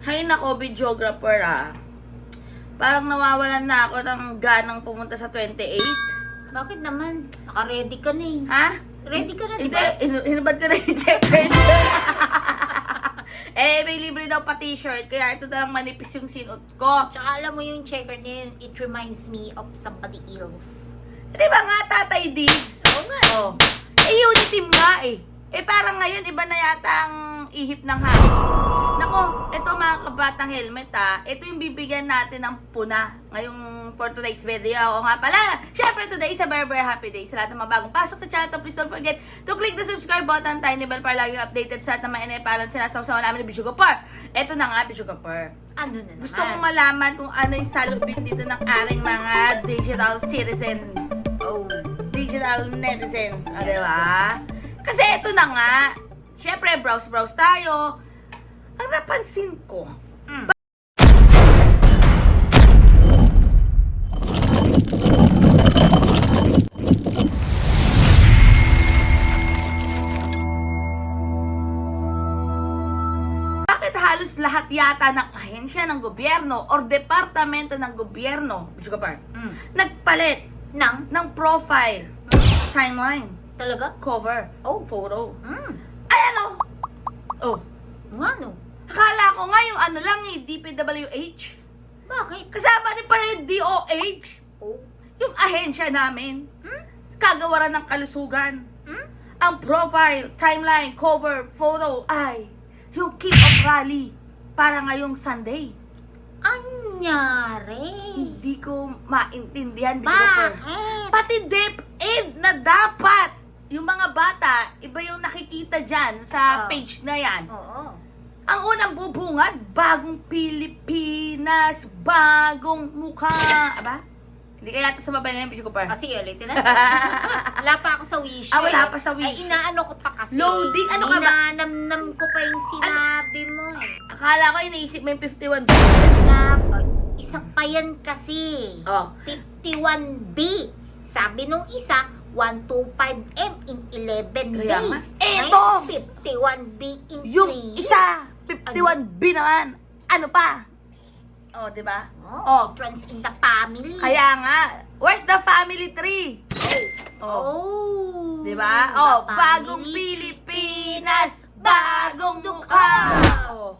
Hay nako, videographer ah. Parang nawawalan na ako ng ganang pumunta sa 28. Bakit naman? Naka-ready ka na eh. Ha? Ready ka na, di Hindi, ba? in- hinubad ko na yung checkers. eh, may libre daw pa t-shirt, kaya ito na lang manipis yung sinot ko. Tsaka alam mo yung checker na yun, it reminds me of somebody else. Di ba nga, Tatay Diggs? Oo nga. Oh. Eh, unity nga eh. Eh, parang ngayon, iba na yata ang ihip ng hangin. Nako, ito mga kabatang helmet ha. Ito yung bibigyan natin ng puna ngayong for today's video. O nga pala, syempre today is a very very happy day. Sa lahat ng mga bagong pasok sa channel to, please don't forget to click the subscribe button, tiny bell para lagi updated sa lahat ng mga inaipalan sinasawsawa namin ni Bicho Gapar. Ito na nga, Bicho Gapar. Ano na naman? Gusto kong malaman kung ano yung salubin dito ng ating mga digital citizens Oh. digital netizens, o diba? Kasi ito na nga, syempre browse-browse tayo. Ang napansin ko, Mm. bakit halos lahat yata ng ahensya ng gobyerno or departamento ng gobyerno, Kapar, Mm. nagpalit Nang? ng profile, timeline, Talaga? cover, Oh. photo. Mm. Ay ano? Oh, Nga no? Akala ko nga yung ano lang eh, DPWH. Bakit? Kasama rin pala yung DOH. Oh. Yung ahensya namin. Hmm? Kagawaran ng kalusugan. Hmm? Ang profile, timeline, cover, photo ay yung kick-off rally para ngayong Sunday. Anyari? Hindi ko maintindihan. Bakit? Pati DepEd na dapat yung mga bata, iba yung nakikita dyan sa Ah. page na yan. Oo. Ang unang bubungad, bagong Pilipinas, bagong mukha. Aba? Hindi kaya ito sa babae ngayon, Bishop Pearl. Kasi ulitin na. wala pa ako sa wish. Ah, wala pa sa wish. Ay, inaano ko pa kasi. Loading? Ano ka ba? Inanamnam ko pa yung sinabi mo eh. Akala ko iniisip mo yung 51 Na, oh, isa pa yan kasi. Oh. 51B. Sabi nung isa, 125M in 11 Kaya nga. days. Ito! 51B in 3 Yung years. isa, 51B naman. Ano pa? Oh, di ba? Oh, Oh. in the family. Kaya nga, where's the family tree? Oh. Oh. Oh. Di ba? Oh, bagong. Pilipinas, bagong mukha. Oh.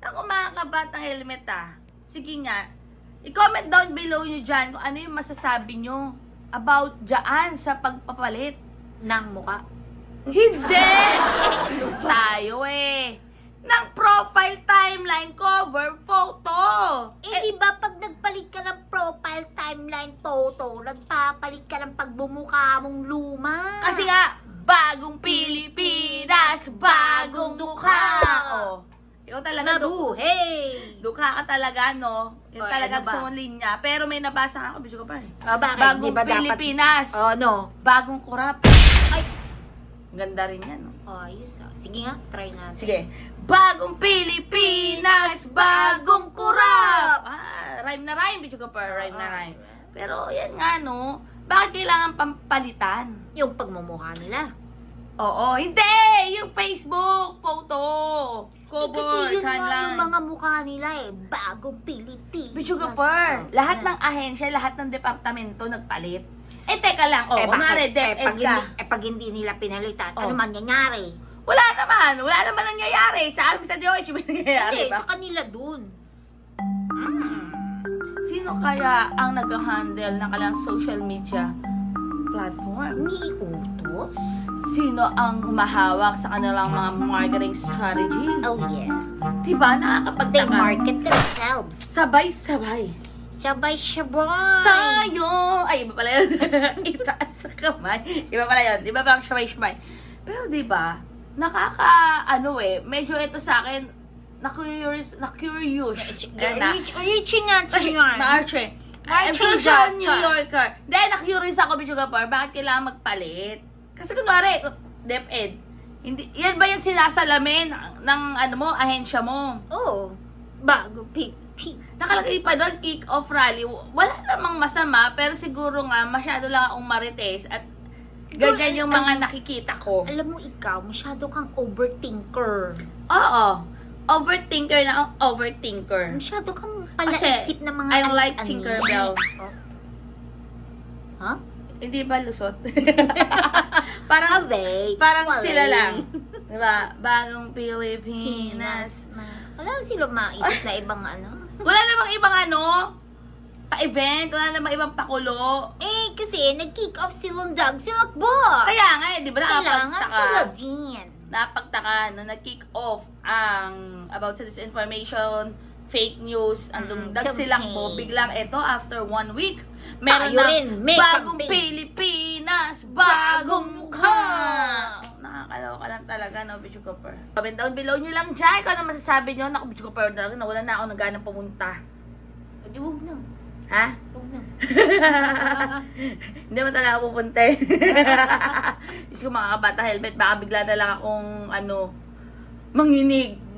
Ako mga kabatang helmet ah. Sige nga, i-comment down below nyo dyan kung ano yung masasabi nyo about dyan sa pagpapalit. Nang muka. Hindi! Tayo eh. Ng profile timeline cover photo. Eh, di ba pag nagpalit ka ng profile timeline photo, nagpapalit ka ng pagbumuka mong luma? Kasi nga, bagong Pilipinas, bagong dukha. Oh. Ikaw talaga, Nabuhay! dukha ka talaga, no? Yung Oh, talaga ano ba? mong linya. Pero may nabasa nga ako, video ko pa eh. Oh, bakit? Bagong Di ba dapat- Pilipinas, Oh, no. bagong kurap. Ganda rin yan, no? oh, ayos ah. Sige nga, try natin. Sige. Bagong Pilipinas, bagong kurap. Ah, rhyme na rhyme, video ko pa. Rhyme na Oo, rhyme. Pero yan nga, no? Bakit kailangan pampalitan? Yung pagmumukha nila. Oo, hindi! Yung Facebook photo. Eh, Cover, kasi yun nga yung mga mukha nila eh. Bagong Pilipinas. Bichuga Per, Oh, lahat yan. ng ahensya, lahat ng departamento nagpalit. Eh, teka lang, oh, eh, kunwari, bakit? eh, DepEd pag, ka. hindi, eh, pag hindi nila pinalitan, Oh. ano mangyayari? Wala naman, wala naman nangyayari. Sa amin sa Diyos, may nangyayari, Hindi, ba? sa kanila dun. Sino kaya ang nag-handle ng kanilang social media platform? Utos? Sino ang humahawak sa kanilang mga marketing strategy? Oh yeah. Diba, They nakakapagtaka. market themselves. Sabay-sabay. Sabay-sabay. Tayo! Ay, iba pala yun. Itaas sa kamay. Iba pala yun. Iba bang sabay-sabay. Pero diba, nakaka, ano eh, medyo ito sa akin, na-curious, na-curious. Na. Reaching nga to Kasi, yarn. Marche. I'm Marche sure siya. New Yorker. Dahil na-curious ako, Bichuga Par, bakit kailangan magpalit? Kasi kunwari, DepEd, hindi, yan ba yung sinasalamin ng, ano mo, ahensya mo? Oo. Bago pick, pick. Nakalagay pa doon, kick-off rally. Wala namang masama, pero siguro nga, masyado lang akong marites at ganyan yung mga nakikita ko. Alam mo ikaw, masyado kang overthinker. Oo. Overthinker na ang overthinker. Masyado kang palaisip ng mga I like ani-ani. Tinkerbell. Oh. Ha? Hindi ba lusot? parang Away. parang Walay. sila lang. 'Di ba? Bagong Pilipinas. Pinas. Wala sila maisip na ibang ano. Wala namang ibang ano, pa-event, wala namang ibang pakulo. Eh, kasi nag-kick off si Lundag si Lakbo. Kaya nga, eh, di ba Kailangan nakapagtaka? sila din. Napagtaka na nag-kick off ang about sa disinformation, fake news, ang Mm, dumdag campaign. silang biglang ito, after one week, meron Tayo na rin, may bagong campaign. Pilipinas, bagong mukha! Nakakaloka lang talaga, no, Bichu Cooper. Comment down below nyo lang dyan kung ano masasabi nyo. Naku, Bichu Cooper, talaga nawala na ako ng ganang pumunta. Huwag na. Ha? Huwag na. Hindi mo talaga pupunta eh. Diyos ko mga kabata helmet, baka bigla na lang akong ano, manginig.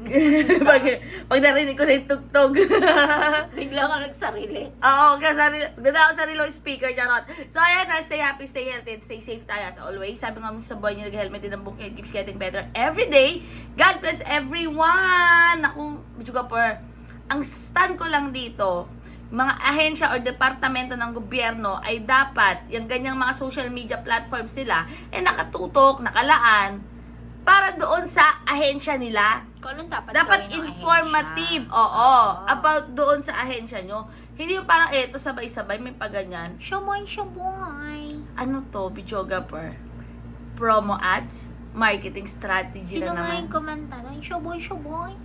pag, pag narinig ko na yung tugtog. Bigla ka nagsarili. Oo, kasi sarili, ganda ako sarili speaker, charot. So ayan na, stay happy, stay healthy, and stay safe tayo as always. Sabi nga mo sa boy niyo, nag-helmet din ang it keeps getting better every day. God bless everyone! Ako, Bidjugapur, ang stand ko lang dito, mga ahensya or departamento ng gobyerno ay dapat, yung ganyang mga social media platforms nila, eh nakatutok, nakalaan, para doon sa ahensya nila. Kung dapat Dapat informative, ahensya. oo, about doon sa ahensya nyo. Hindi yung parang eto sabay-sabay, may paganyan. Shaboy, shaboy. Ano to, videographer? Promo ads? Marketing strategy Sino na nga naman. yung kumanta? Shaboy, shaboy.